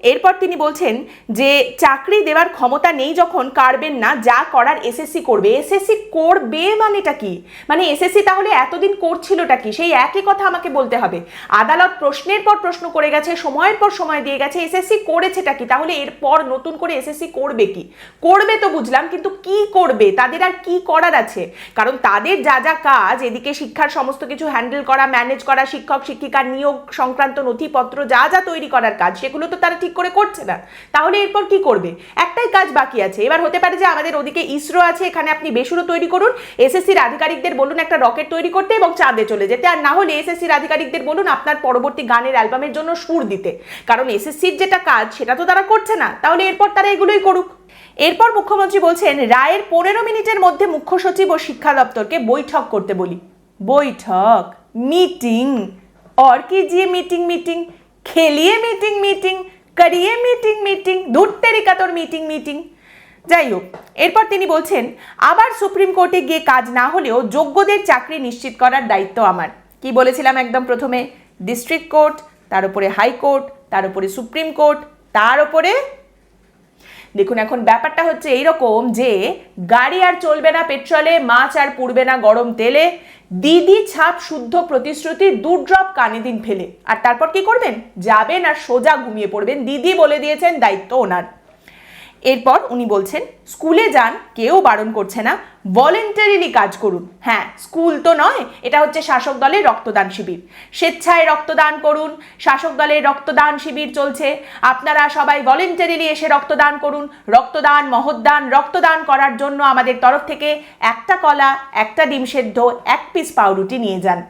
এরপর তিনি বলছেন যে চাকরি দেওয়ার ক্ষমতা নেই যখন, কারবেন না, যা করার এসএসসি করবে। এসএসসি করবে মানেটা কি? মানে এসএসসি তাহলে এতদিন করছিলটা কি? সেই একই কথা আমাকে বলতে হবে। আদালত প্রশ্নের পর প্রশ্ন করে গেছে, সময়ের পর সময় দিয়ে গেছে এসএসসি করেছেটা কি? তাহলে এরপর নতুন করে এসএসসি করবে কি? করবে তো বুঝলাম, কিন্তু কি করবে? তাদের আর কি করার আছে? কারণ তাদের যা যা কাজ, এদিকে শিক্ষার সমস্ত কিছু হ্যান্ডেল করা ম্যানেজ করা, শিক্ষক শিক্ষিকার নিয়োগ সংক্রান্ত নথিপত্র যা যা তৈরি করার কাজ, সেগুলো তো তারা ঠিক করে করছে না তাহলে এরপর কি করবে একটাই কাজ বাকি আছে এবার হতে পারে যে আমাদের ওদিকে ইসরো আছে এখানে আপনি বেসুরো তৈরি করুন এসএসসির আধিকারিকদের বলুন একটা রকেট তৈরি করতে এবং চাঁদে চলে যেতে আর না হলে এসএসসির আধিকারিকদের বলুন আপনার পরবর্তী গানের অ্যালবামের জন্য সুর দিতে কারণ এসএসসির যেটা কাজ সেটা তো তারা করছে না তাহলে এরপর তারা এগুলোই করুক এরপর মুখ্যমন্ত্রী বলছেন রায়ের পনেরো মিনিটের মধ্যে মুখ্য সচিব ও শিক্ষা দপ্তরকে বৈঠক করতে বলি বৈঠক মিটিং और कीजिए मीटिंग मीटिंग খেলিয়ে মিটিং মিটিং করিয়ে মিটিং মিটিং দূর তেরিকা তোর মিটিং মিটিং যাই হোক এরপর তিনি বলছেন, আবার সুপ্রিম কোর্টে গিয়ে কাজ না হলেও যোগ্যদের চাকরি নিশ্চিত করার দায়িত্ব আমার। কি বলেছিলাম একদম প্রথমে? ডিস্ট্রিক্ট কোর্ট তার উপরে হাইকোর্ট তার উপরে সুপ্রিম কোর্ট, তার উপরে দেখুন এখন ব্যাপারটা হচ্ছে এইরকম যে গাড়ি আর চলবে না পেট্রোলে, মাছ আর পুড়বে না গরম তেলে। দিদি ছাপ শুদ্ধ প্রতিশ্রুতি দুর্ড্রপ কানে দিন ফেলে। আর তারপর কি করবেন? যাবেন আর সোজা ঘুমিয়ে পড়বেন। দিদি বলে দিয়েছেন দায়িত্ব ওনার। এরপর উনি বলছেন, স্কুলে যান, কেউ বারণ করছে না। ভলেন্টারিলি কাজ করুন। হ্যাঁ স্কুল তো নয়, এটা হচ্ছে শাসক দলের রক্তদান শিবির। স্বেচ্ছায় রক্তদান করুন, শাসক দলের রক্তদান শিবির চলছে। আপনারা সবাই ভলেন্টারিলি এসে রক্তদান করুন। রক্তদান মহদান রক্তদান করার জন্য আমাদের তরফ থেকে একটা কলা, একটা ডিম সেদ্ধ, এক পিস পাউরুটি নিয়ে যান।